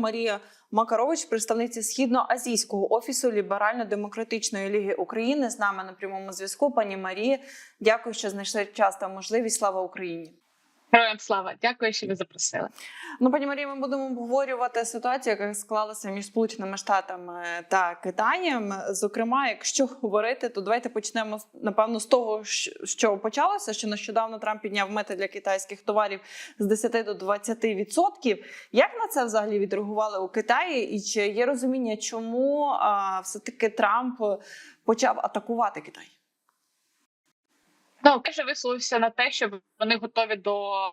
Марія Макарович, представниця східноазійського офісу Ліберально-демократичної ліги України, з нами на прямому зв'язку. Пані Марії, дякую, що знайшли час та можливість. Слава Україні! Героям слава, дякую, що ви запросили. Ну, пані Марія, ми будемо обговорювати ситуацію, яка склалася між Сполученими Штатами та Китаєм. Зокрема, якщо говорити, то давайте почнемо напевно з того, що почалося. Що нещодавно Трамп підняв мети для китайських товарів з 10 до 20%. Як на це взагалі відреагували у Китаї? І чи є розуміння, чому все таки Трамп почав атакувати Китай? Ну, вже висловився на те, що вони готові до е,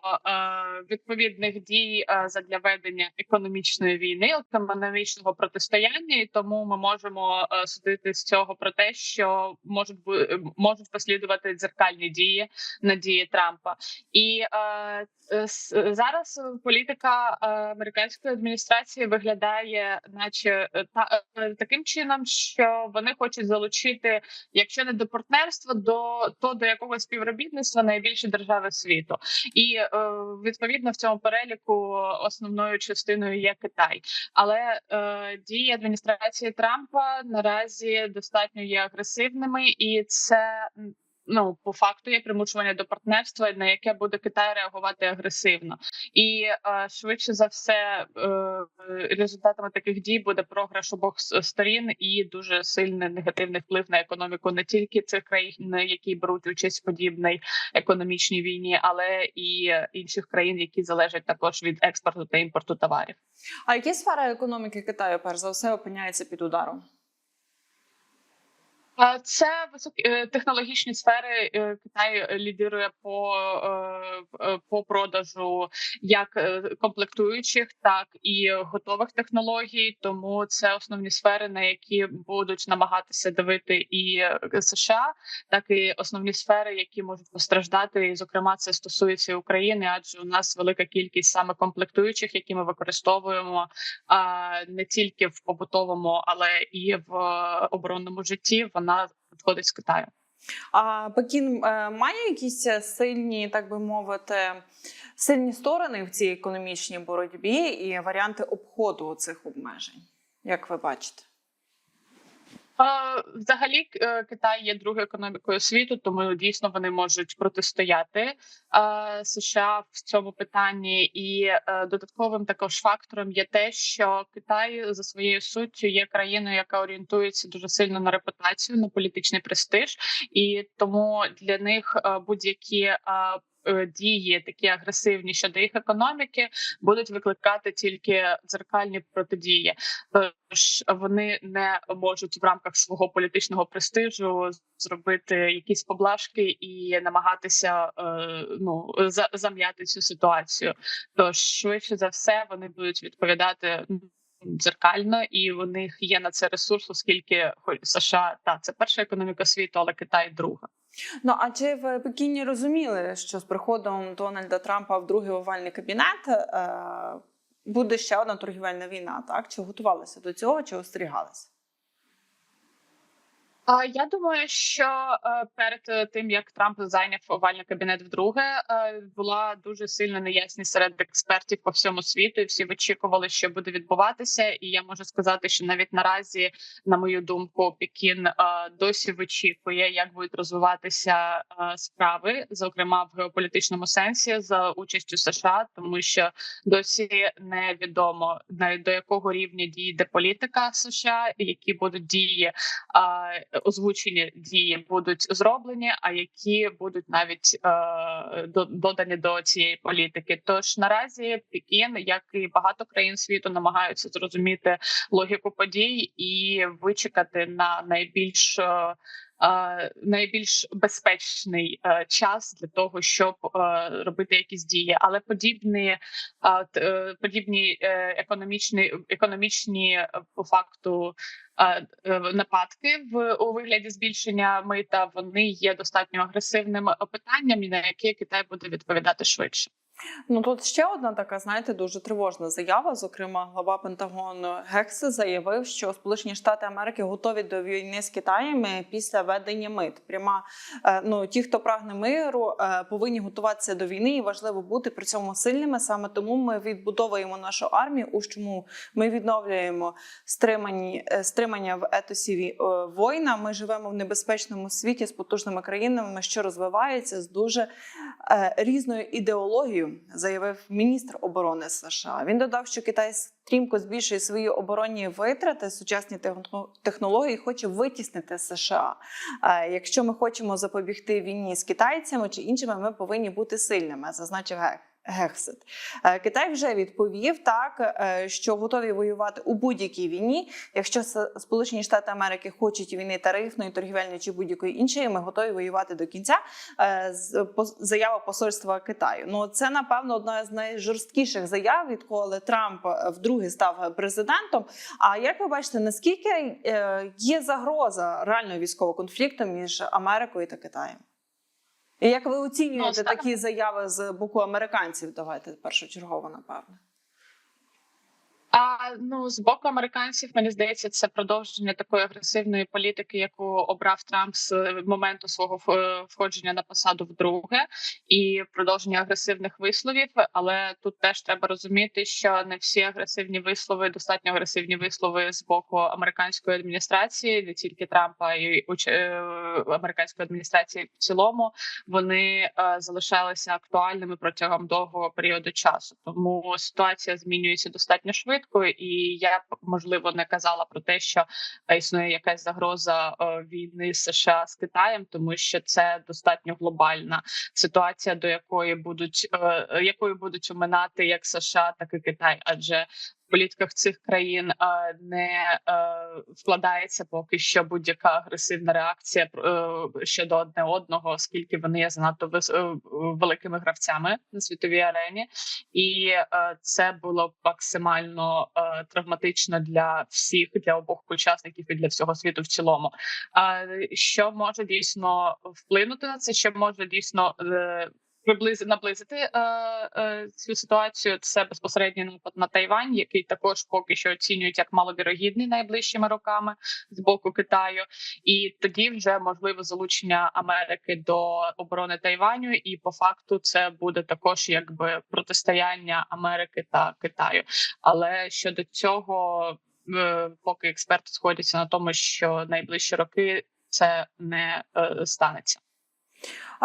відповідних дій е, задля ведення економічної війни, економічного протистояння, і тому ми можемо е, судити з цього про те, що можуть бу- можуть послідувати дзеркальні дії на дії Трампа, і е, с- зараз політика е, американської адміністрації виглядає, наче е, та е, таким чином, що вони хочуть залучити, якщо не до партнерства, до то до якогось співробітництва найбільші держави світу, і е, відповідно в цьому переліку основною частиною є Китай. Але е, дії адміністрації Трампа наразі достатньо є агресивними, і це ну по факту є примушування до партнерства, на яке буде Китай реагувати агресивно, і е, швидше за все е, результатами таких дій буде програш обох сторін і дуже сильний негативний вплив на економіку не тільки цих країн, які беруть участь в подібній економічній війні, але і інших країн, які залежать також від експорту та імпорту товарів. А які сфери економіки Китаю перш за все опиняються під ударом? Це високі е, технологічні сфери. Е, Китай лідирує по, е, е, по продажу як е, комплектуючих, так і готових технологій. Тому це основні сфери, на які будуть намагатися давити і е, США, так і основні сфери, які можуть постраждати. І, зокрема, це стосується і України, адже у нас велика кількість саме комплектуючих, які ми використовуємо не тільки в побутовому, але і в е, оборонному житті. Вона надходить з Китаю. А Пекін е, має якісь сильні, так би мовити, сильні сторони в цій економічній боротьбі і варіанти обходу цих обмежень, як ви бачите? Взагалі, е, Китай є другою економікою світу, тому дійсно вони можуть протистояти США в цьому питанні. І е, додатковим також фактором є те, що Китай за своєю суттю є країною, яка орієнтується дуже сильно на репутацію, на політичний престиж, і тому для них е, будь-які дії такі агресивні щодо їх економіки будуть викликати тільки дзеркальні протидії. Тож вони не можуть в рамках свого політичного престижу зробити якісь поблажки і намагатися е, ну зам'яти цю ситуацію. Тож швидше за все вони будуть відповідати. ну, Дзеркально, і у них є на це ресурс, оскільки США та це перша економіка світу, але Китай друга. Ну а чи в Пекіні розуміли, що з приходом Дональда Трампа в другий овальний кабінет е, буде ще одна торгівельна війна? Так чи готувалися до цього, чи остерігалися? Я думаю, що е, перед тим як Трамп зайняв овальний кабінет вдруге, е, була дуже сильна неясність серед експертів по всьому світу, і всі очікували, що буде відбуватися. І я можу сказати, що навіть наразі, на мою думку, Пекін е, досі вичікує, як будуть розвиватися справи, зокрема в геополітичному сенсі за участю США, тому що досі невідомо до якого рівня дійде політика США, які будуть дії. Озвучені дії будуть зроблені, а які будуть навіть е, до- додані до цієї політики. Тож наразі Пекін, як і багато країн світу, намагаються зрозуміти логіку подій і вичекати на найбільш е, е, найбільш безпечний час для того, щоб робити якісь дії, але подібні подібні економічні економічні по факту нападки в у вигляді збільшення мита вони є достатньо агресивним питанням, на яке Китай буде відповідати швидше. Ну тут ще одна така, знаєте, дуже тривожна заява. Зокрема, глава Пентагону Гекс заявив, що Сполучені Штати Америки готові до війни з Китаєм після введення мит. Пряма е, ну ті, хто прагне миру, е, повинні готуватися до війни, і важливо бути при цьому сильними. Саме тому ми відбудовуємо нашу армію. У чому ми відновлюємо стримані е, стримання в етосі ві- воїна. Ми живемо в небезпечному світі з потужними країнами, що розвиваються з дуже різною ідеологією, заявив міністр оборони США. Він додав, що Китай стрімко збільшує свої оборонні витрати, сучасні техно- технології, хоче витіснити США. Е, Якщо ми хочемо запобігти війні з китайцями чи іншими, ми повинні бути сильними, зазначив Гек. Гексет Е, Китай вже відповів так, е, що готові воювати у будь-якій війні. Якщо Сполучені Штати Америки хочуть війни тарифної, торгівельної чи будь-якої іншої, ми готові воювати до кінця. Е, Заява посольства Китаю. Ну це напевно одна з найжорсткіших заяв, відколи Трамп вдруге став президентом. А як ви бачите, наскільки є загроза реального військового конфлікту між Америкою та Китаєм? І як ви оцінюєте Ну, такі заяви з боку американців? Давайте першочергово, напевно. А ну з боку американців мені здається, це продовження такої агресивної політики, яку обрав Трамп з моменту свого в- входження на посаду вдруге, і продовження агресивних висловів. Але тут теж треба розуміти, що не всі агресивні вислови, достатньо агресивні вислови з боку американської адміністрації, не тільки Трампа і е, американської адміністрації в цілому, вони е, залишалися актуальними протягом довгого періоду часу. Тому ситуація змінюється достатньо швидко, і я можливо не казала про те, що е, існує якась загроза е, війни США з Китаєм, тому що це достатньо глобальна ситуація, до якої будуть е, якою будуть оминати як США, так і Китай, адже політиках цих країн не е, вкладається поки що будь-яка агресивна реакція е, щодо одне одного, оскільки вони є занадто е, великими гравцями на світовій арені, і це було максимально травматично для всіх, для обох учасників і для всього світу в цілому. Що може дійсно вплинути на це? Що може дійсно приблизити наблизити е, е, цю ситуацію? Це безпосередній напад на Тайвань, який також поки що оцінюють як маловірогідний найближчими роками з боку Китаю, і тоді вже можливо залучення Америки до оборони Тайваню, і по факту це буде також якби протистояння Америки та Китаю. Але щодо цього, е, поки експерти сходяться на тому, що найближчі роки це не е, станеться.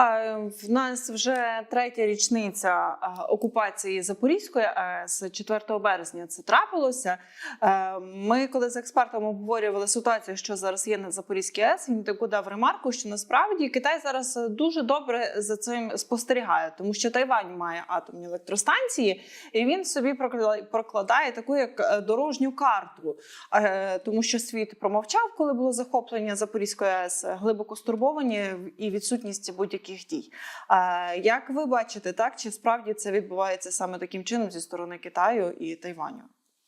А, В нас вже третя річниця окупації Запорізької АЕС 4 березня. Це трапилося. Е, Ми, коли з експертом обговорювали ситуацію, що зараз є на Запорізькій АЕС, він таку дав ремарку, що насправді Китай зараз дуже добре за цим спостерігає, тому що Тайвань має атомні електростанції, і він собі прокла- прокладає таку як е, дорожню карту, Е, тому що світ промовчав, коли було захоплення Запорізької АЕС, глибоко стурбовані і відсутність будь-яких дій. Е, Як ви бачите, так чи справді це відбувається саме таким чином зі сторони Китаю і Тайваню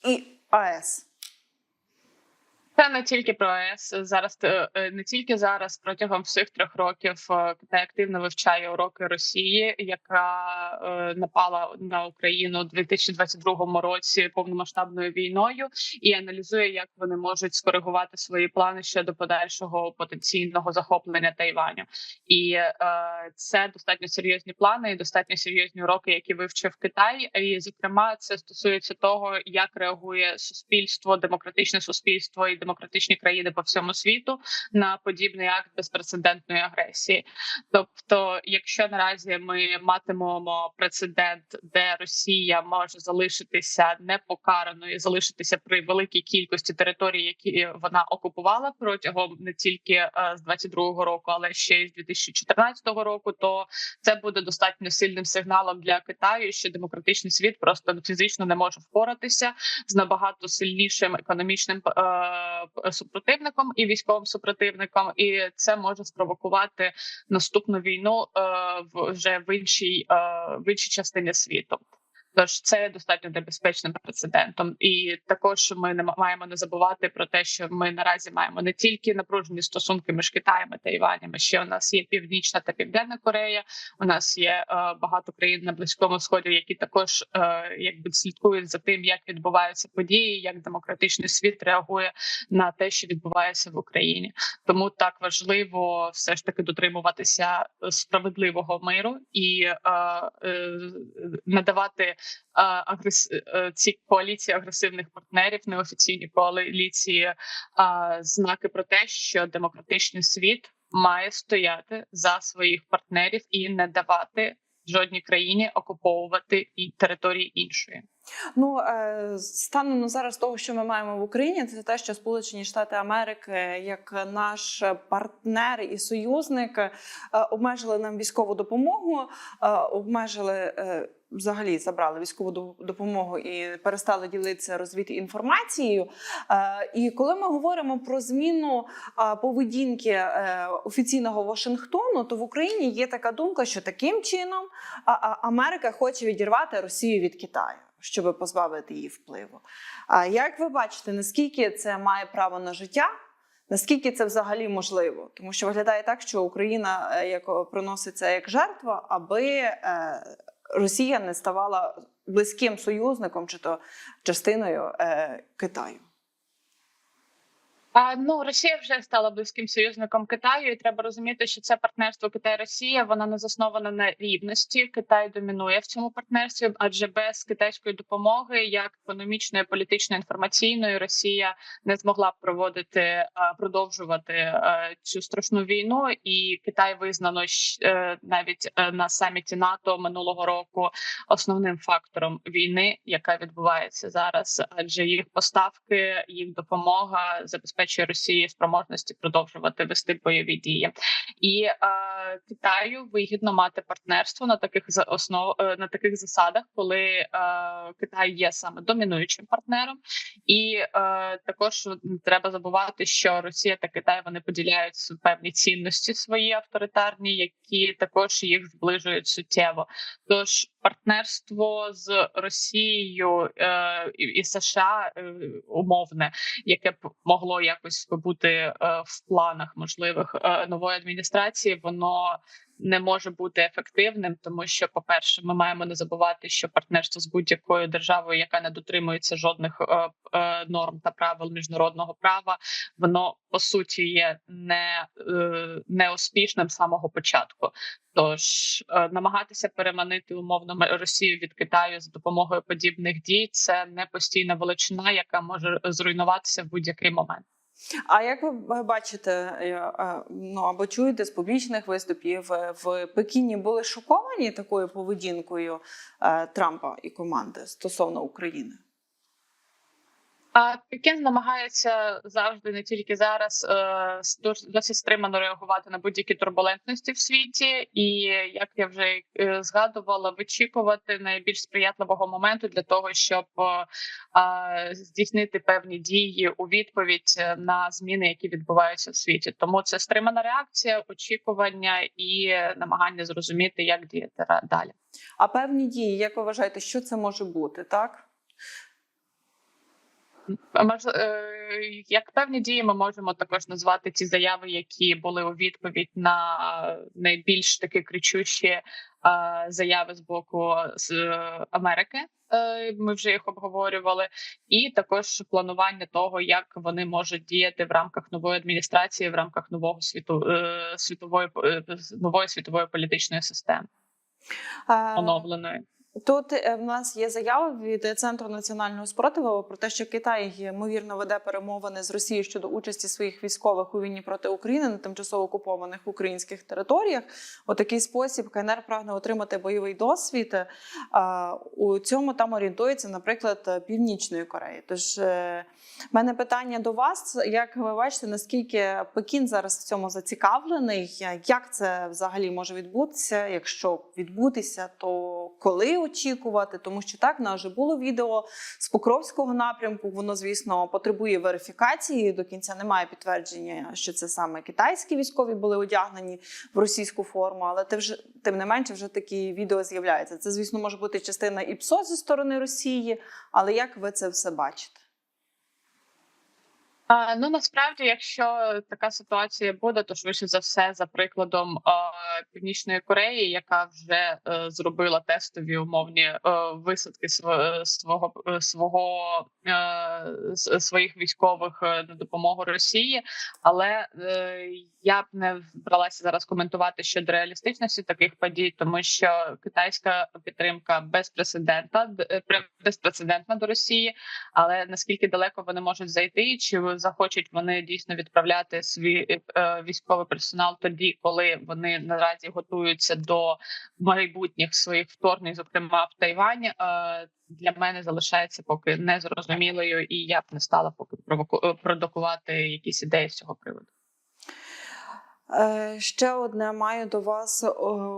і АЕС? Це не тільки про АЕС. Зараз е, е, не тільки зараз, протягом всіх трьох років е, Китай активно вивчає уроки Росії, яка е, напала на Україну у 2022 році повномасштабною війною, і аналізує, як вони можуть скоригувати свої плани щодо подальшого потенційного захоплення Тайваню. І е, це достатньо серйозні плани і достатньо серйозні уроки, які вивчив Китай. І зокрема, це стосується того, як реагує суспільство, демократичне суспільство і демократичні країни по всьому світу на подібний акт безпрецедентної агресії. Тобто, якщо наразі ми матимемо прецедент, де Росія може залишитися непокараною, залишитися при великій кількості територій, які вона окупувала протягом не тільки е, з 22-го року, але ще й з 2014 року, то це буде достатньо сильним сигналом для Китаю, що демократичний світ просто фізично не може впоратися з набагато сильнішим економічним е, супротивником і військовим супротивником, і це може спровокувати наступну війну е, вже в іншій е, в іншій частині світу. Тож це достатньо небезпечним прецедентом, і також ми не маємо не забувати про те, що ми наразі маємо не тільки напружені стосунки між Китаєм і Тайванем, а ще у нас є Північна та Південна Корея. У нас є е, багато країн на близькому сході, які також е, якби слідкують за тим, як відбуваються події, як демократичний світ реагує на те, що відбувається в Україні. Тому так важливо все ж таки дотримуватися справедливого миру і е, надавати агрес... е, ці коаліції агресивних партнерів, неофіційні коаліції, знаки про те, що демократичний світ має стояти за своїх партнерів і не давати жодній країні окуповувати і території іншої. Ну е, станом на зараз того, що ми маємо в Україні, це те, що Сполучені Штати Америки, як наш партнер і союзник, е, обмежили нам військову допомогу, обмежили. Взагалі забрали військову допомогу і перестали ділитися розвід інформацією. Е, І коли ми говоримо про зміну е, поведінки е, офіційного Вашингтону, то в Україні є така думка, що таким чином Америка хоче відірвати Росію від Китаю, щоб позбавити її впливу. А як ви бачите, наскільки це має право на життя? Наскільки це взагалі можливо? Тому що виглядає так, що Україна як приноситься як жертва, аби Росія не ставала близьким союзником чи то частиною е, Китаю. А ну Росія вже стала близьким союзником Китаю, і треба розуміти, що це партнерство Китай-Росія воно не засноване на рівності. Китай домінує в цьому партнерстві, адже без китайської допомоги, як економічної, політичної, інформаційної, Росія не змогла б проводити продовжувати цю страшну війну. І Китай визнано е, навіть е, на саміті НАТО минулого року основним фактором війни, яка відбувається зараз, адже їх поставки, їх допомога забезпечує Росії спроможності продовжувати вести бойові дії, і е, Китаю вигідно мати партнерство на таких основ е, на таких засадах, коли е, Китай є саме домінуючим партнером, і е, також треба забувати, що Росія та Китай вони поділяють певні цінності свої авторитарні, які також їх зближують суттєво. Тож партнерство з Росією е, і, США е, умовне, яке б могло якось бути е, в планах можливих е, нової адміністрації, воно не може бути ефективним, тому що, по-перше, ми маємо не забувати, що партнерство з будь-якою державою, яка не дотримується жодних е, е, норм та правил міжнародного права, воно по суті є не, е, неуспішним з самого початку. Тож е, намагатися переманити умовно Росію від Китаю за допомогою подібних дій це не постійна величина, яка може зруйнуватися в будь-який момент. А як ви бачите, е, е, ну або чуєте з публічних виступів е, в Пекіні були шоковані такою поведінкою Трампа і команди стосовно України? А Пекін намагається завжди, не тільки зараз, е, досить стримано реагувати на будь-які турбулентності в світі, і як я вже е, згадувала, вичікувати найбільш сприятливого моменту для того, щоб здійснити певні дії у відповідь е, на зміни, які відбуваються в світі. Тому це стримана реакція, очікування і намагання зрозуміти, як діяти далі. А певні дії, як ви вважаєте, що це може бути, так? Е, як певні дії ми можемо також назвати ті заяви, які були у відповідь на найбільш такі кричущі е, заяви з боку Америки. Е, Ми вже їх обговорювали, і також планування того, як вони можуть діяти в рамках нової адміністрації, в рамках нового світу світової нової світової політичної системи оновленої. Тут е, в нас є заява від Центру національного спротиву про те, що Китай ймовірно веде перемовини з Росією щодо участі своїх військових у війні проти України на тимчасово окупованих українських територіях. У такий спосіб КНР прагне отримати бойовий досвід. У цьому там орієнтується, наприклад, Північної Кореї. Тож е, в мене питання до вас: як ви бачите, наскільки Пекін зараз в цьому зацікавлений? Як це взагалі може відбутися? Якщо відбутися, то коли очікувати, тому що так нас вже було відео з Покровського напрямку. Воно, звісно, потребує верифікації. До кінця немає підтвердження, що це саме китайські військові були одягнені в російську форму, але те вже тим не менше вже такі відео з'являються. Це, звісно, може бути частина ІПСО зі сторони Росії, але як ви це все бачите? А, ну насправді, якщо така ситуація буде, то швидше за все, за прикладом а, Північної Кореї, яка вже е, зробила тестові умовні е, висадки свого е, свого е, своїх військових на допомогу Росії, але я б не бралася зараз коментувати щодо реалістичності таких подій, тому що китайська підтримка безпрецедентна безпрецедентна до Росії. Але наскільки далеко вони можуть зайти, чи захочуть вони дійсно відправляти свій е, військовий персонал тоді, коли вони наразі готуються до майбутніх своїх вторгнень, зокрема в Тайвань, е, для мене залишається поки незрозумілою, і я б не стала поки е, продукувати якісь ідеї з цього приводу. Е, Ще одне маю до вас е,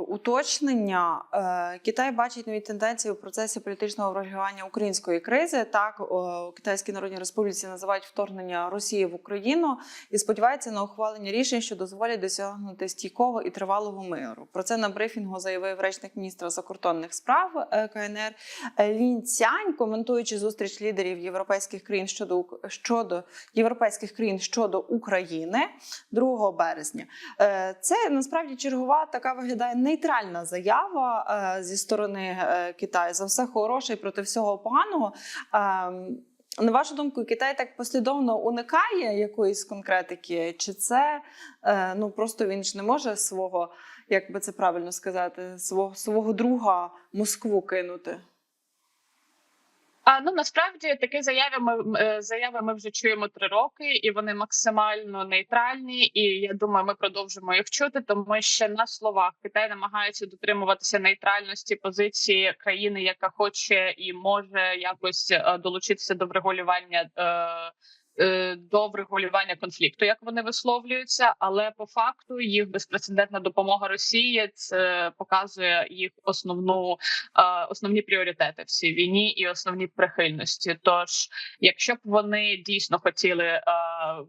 уточнення. Е, Китай бачить нові тенденції у процесі політичного врегулювання української кризи. Так у Китайській Народній Республіці називають вторгнення Росії в Україну і сподіваються на ухвалення рішень, що дозволять досягнути стійкого і тривалого миру. Про це на брифінгу заявив речник міністра закордонних справ КНР Лін Цянь, коментуючи зустріч лідерів європейських країн щодо щодо європейських країн щодо України 2 березня. Е, Це насправді чергова така виглядає нейтральна заява е, зі сторони е, Китаю за все хороше і проти всього поганого. Ем, На вашу думку, Китай так послідовно уникає якоїсь конкретики, чи це ну просто він ж не може свого, як би це правильно сказати, свого свого друга Москву кинути? А ну насправді такі заяви ми е, заяви ми вже чуємо три роки, і вони максимально нейтральні. І я думаю, ми продовжимо їх чути, тому що на словах Китай намагається дотримуватися нейтральності позиції країни, яка хоче і може якось е, долучитися до врегулювання. е, До врегулювання конфлікту, як вони висловлюються, але по факту їх безпрецедентна допомога Росії це показує їх основну е, основні пріоритети в цій війні і основні прихильності. Тож, якщо б вони дійсно хотіли е,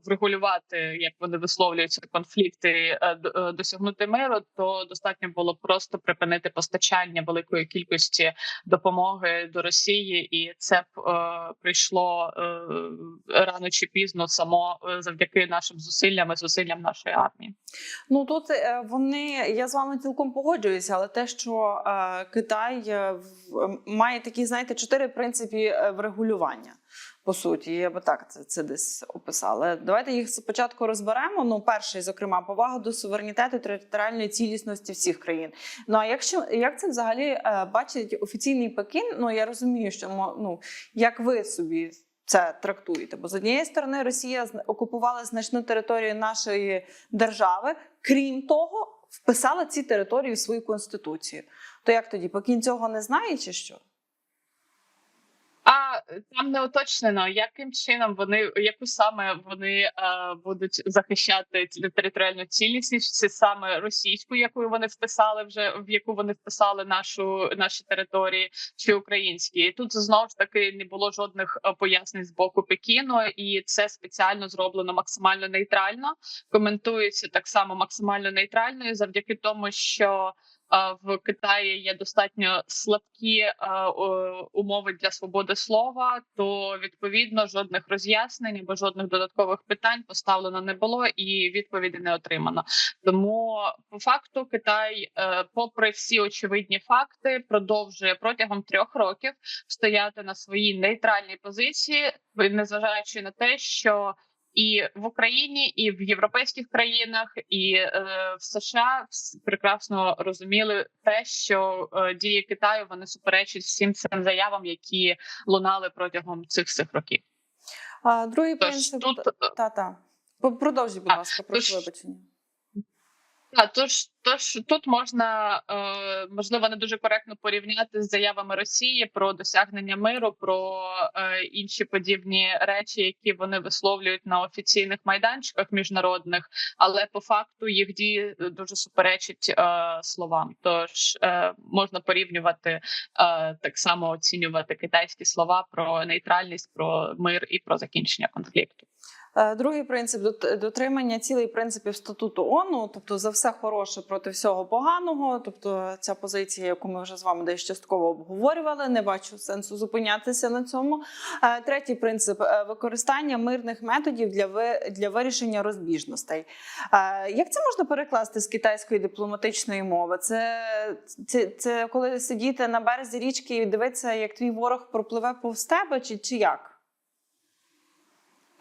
врегулювати, як вони висловлюються, конфлікти, е, е, досягнути миру, то достатньо було просто припинити постачання великої кількості допомоги до Росії, і це б е, прийшло е, рано чи пізно само е, завдяки нашим зусиллям і зусиллям нашої армії. Ну тут е, вони я з вами цілком погоджуюся, але те, що е, Китай має такі, знаєте, чотири принципи врегулювання. По суті, я би так це, це десь описала. Давайте їх спочатку розберемо. Ну, перший, зокрема, повага до суверенітету територіальної цілісності всіх країн. Ну а якщо як це взагалі бачить офіційний Пекін? Ну я розумію, що ну як ви собі це трактуєте? Бо з однієї сторони Росія окупувала значну територію нашої держави, крім того, вписала ці території в свою конституцію. То як тоді покінь цього не знає, чи що? Там не уточнено, яким чином вони яку саме вони е, будуть захищати територіальну цілісність, це саме російську, яку вони вписали вже в яку вони вписали нашу наші території, чи українські. І тут знову ж таки не було жодних е, пояснень з боку Пекіну, і це спеціально зроблено максимально нейтрально. Коментується так само максимально нейтрально, і завдяки тому, що в Китаї є достатньо слабкі умови для свободи слова, то відповідно жодних роз'яснень або жодних додаткових питань поставлено не було і відповіді не отримано. Тому по факту Китай, е, попри всі очевидні факти, продовжує протягом трьох років стояти на своїй нейтральній позиції, незважаючи на те, що і в Україні, і в європейських країнах, і е, в США прекрасно розуміли те, що е, дії Китаю вони суперечать всім цим заявам, які лунали протягом цих цих років. А другий Тож принцип тут та та продовжіть, будь А, ласка, прошу вибачення. Так, тож Тож тут можна е, можливо не дуже коректно порівняти з заявами Росії про досягнення миру, про е, інші подібні речі, які вони висловлюють на офіційних майданчиках міжнародних, але по факту їх дії дуже суперечать е, словам. Тож е, можна порівнювати е, так само оцінювати китайські слова про нейтральність, про мир і про закінчення конфлікту. Е, Другий принцип дотримання цілей принципів статуту ООН, тобто за все хороше проти всього поганого. Тобто, ця позиція, яку ми вже з вами десь частково обговорювали, не бачу сенсу зупинятися на цьому. Е, Третій принцип е, використання мирних методів для ви- для вирішення розбіжностей. Як це можна перекласти з китайської дипломатичної мови? Це, це, це коли сидіти на березі річки і дивитися, як твій ворог пропливе повз тебе, чи, чи як?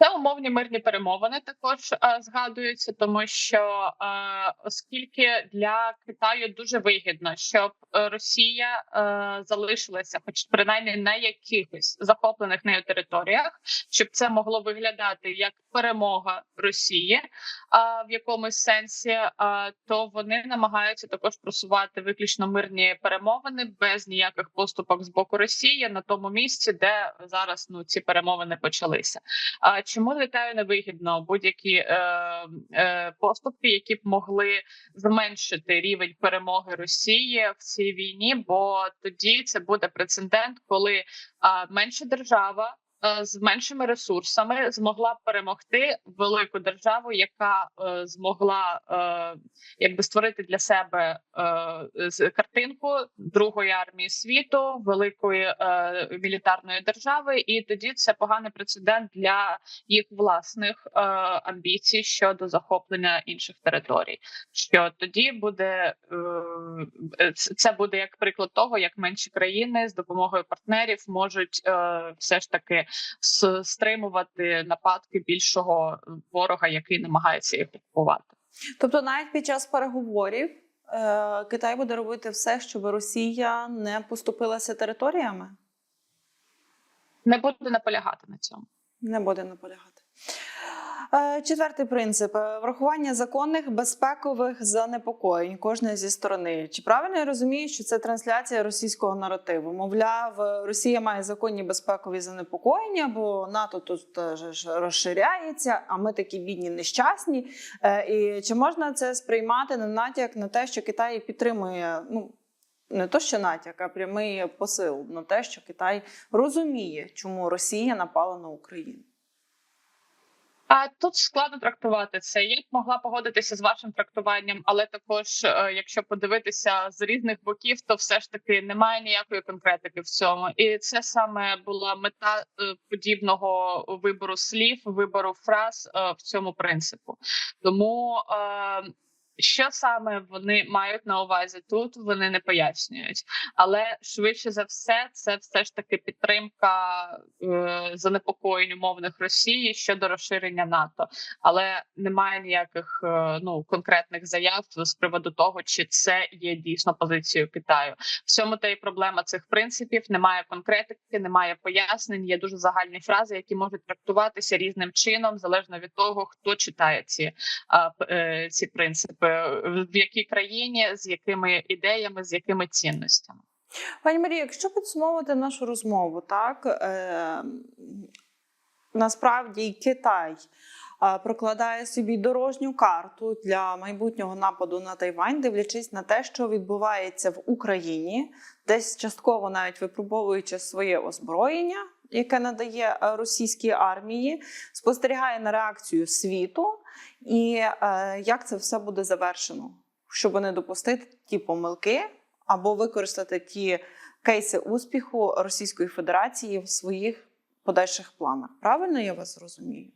Це умовні мирні перемовини також е, згадуються, тому що е, оскільки для Китаю дуже вигідно, щоб Росія е, залишилася, хоч принаймні на якихось захоплених нею територіях, щоб це могло виглядати як перемога Росії, а в якомусь сенсі, е, то вони намагаються також просувати виключно мирні перемовини без ніяких поступок з боку Росії на тому місці, де зараз ну ці перемовини почалися. А чому Китаю невигідно будь-які е, е, поступки, які б могли зменшити рівень перемоги Росії в цій війні? Бо тоді це буде прецедент, коли е, менша держава. Е, З меншими ресурсами змогла перемогти велику державу, яка е, змогла е, якби створити для себе е, картинку другої армії світу, великої е, мілітарної держави, і тоді це поганий прецедент для їх власних е, амбіцій щодо захоплення інших територій. Що тоді буде це буде як приклад того, як менші країни з допомогою партнерів можуть все ж таки стримувати нападки більшого ворога, який намагається їх окупувати. Тобто, навіть під час переговорів е, Китай буде робити все, щоб Росія не поступилася територіями, Не буде наполягати на цьому. не буде наполягати. Е, Четвертий принцип е, врахування законних безпекових занепокоєнь кожної зі сторони. Чи правильно я розумію, що це трансляція російського наративу? Мовляв, е, Росія має законні безпекові занепокоєння, бо НАТО тут розширяється, а ми такі бідні нещасні. І чи можна це сприймати на натяк на те, що Китай підтримує? Ну не то, що натяк, а прямий посил на те, що Китай розуміє, чому Росія напала на Україну. А тут складно трактувати це. Я б могла погодитися з вашим трактуванням, але також, е, якщо подивитися з різних боків, то все ж таки немає ніякої конкретики в цьому. І це саме була мета е, подібного вибору слів, вибору фраз е, в цьому принципу. Тому що саме вони мають на увазі тут, вони не пояснюють. Але швидше за все, це все ж таки підтримка е, занепокоєнь умовних Росії щодо розширення НАТО, але немає ніяких е, ну конкретних заяв з приводу того, чи це є дійсно позицією Китаю. В цьому та й проблема цих принципів. Немає конкретики, немає пояснень. Є дуже загальні фрази, які можуть трактуватися різним чином, залежно від того, хто читає ці, е, ці принципи, в якій країні, з якими ідеями, з якими цінностями. Пані Марія, якщо підсумовувати нашу розмову, так е, насправді Китай е, прокладає собі дорожню карту для майбутнього нападу на Тайвань, дивлячись на те, що відбувається в Україні, десь частково навіть випробовуючи своє озброєння, яке надає е, російській армії, спостерігає на реакцію світу і е, як це все буде завершено, щоб не допустити ті помилки або використати ті кейси успіху Російської Федерації в своїх подальших планах. Правильно я вас розумію?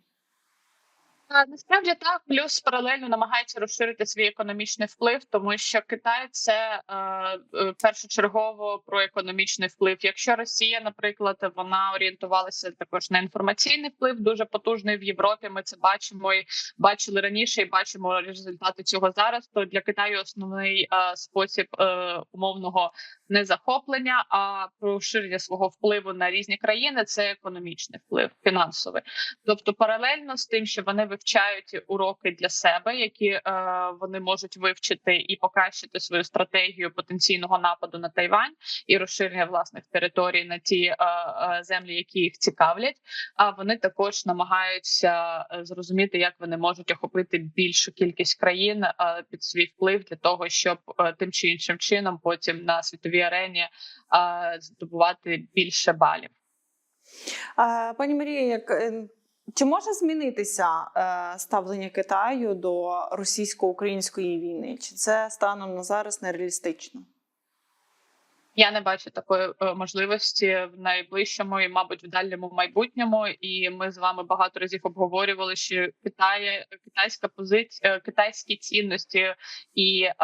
Насправді так, плюс паралельно намагається розширити свій економічний вплив, тому що Китай це е, е, першочергово про економічний вплив. Якщо Росія, наприклад, вона орієнтувалася також на інформаційний вплив, дуже потужний в Європі. Ми це бачимо і бачили раніше, і бачимо результати цього зараз. То для Китаю основний е, спосіб е, умовного не захоплення, а розширення свого впливу на різні країни це економічний вплив, фінансовий. Тобто, паралельно з тим, що вони вивчають уроки для себе, які е, вони можуть вивчити і покращити свою стратегію потенційного нападу на Тайвань і розширення власних територій на ті е, е, землі, які їх цікавлять. А вони також намагаються е, зрозуміти, як вони можуть охопити більшу кількість країн е, під свій вплив для того, щоб е, тим чи іншим чином потім на світовій арені здобувати більше балів. Пані Марія, як е, чи може змінитися е, ставлення Китаю до російсько-української війни? Чи це станом на зараз нереалістично? Я не бачу такої е, можливості в найближчому і, мабуть, в дальньому майбутньому. І ми з вами багато разів обговорювали, що Китай, китайська позиція, китайські цінності і е,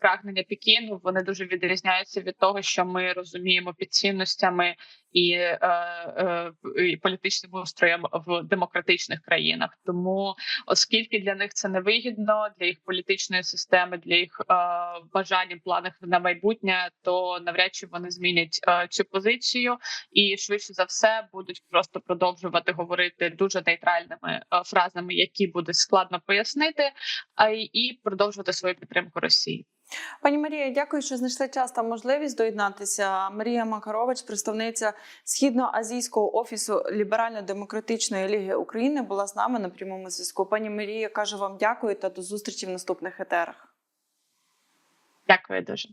прагнення Пекіну вони дуже відрізняються від того, що ми розуміємо під цінностями і, е, е, і політичним устроєм в демократичних країнах. Тому, оскільки для них це невигідно, для їх політичної системи, для їх е, бажань планів на майбутнє, то навряд чи вони змінять е, цю позицію, і швидше за все будуть просто продовжувати говорити дуже нейтральними е, фразами, які буде складно пояснити, а і продовжувати свою підтримку Росії. Пані Марія, дякую, що знайшли час та можливість доєднатися. Марія Макарович, представниця східноазійського офісу Ліберально-демократичної ліги України, була з нами на прямому зв'язку. Пані Марія, кажу вам дякую та до зустрічі в наступних етерах. Дякую дуже.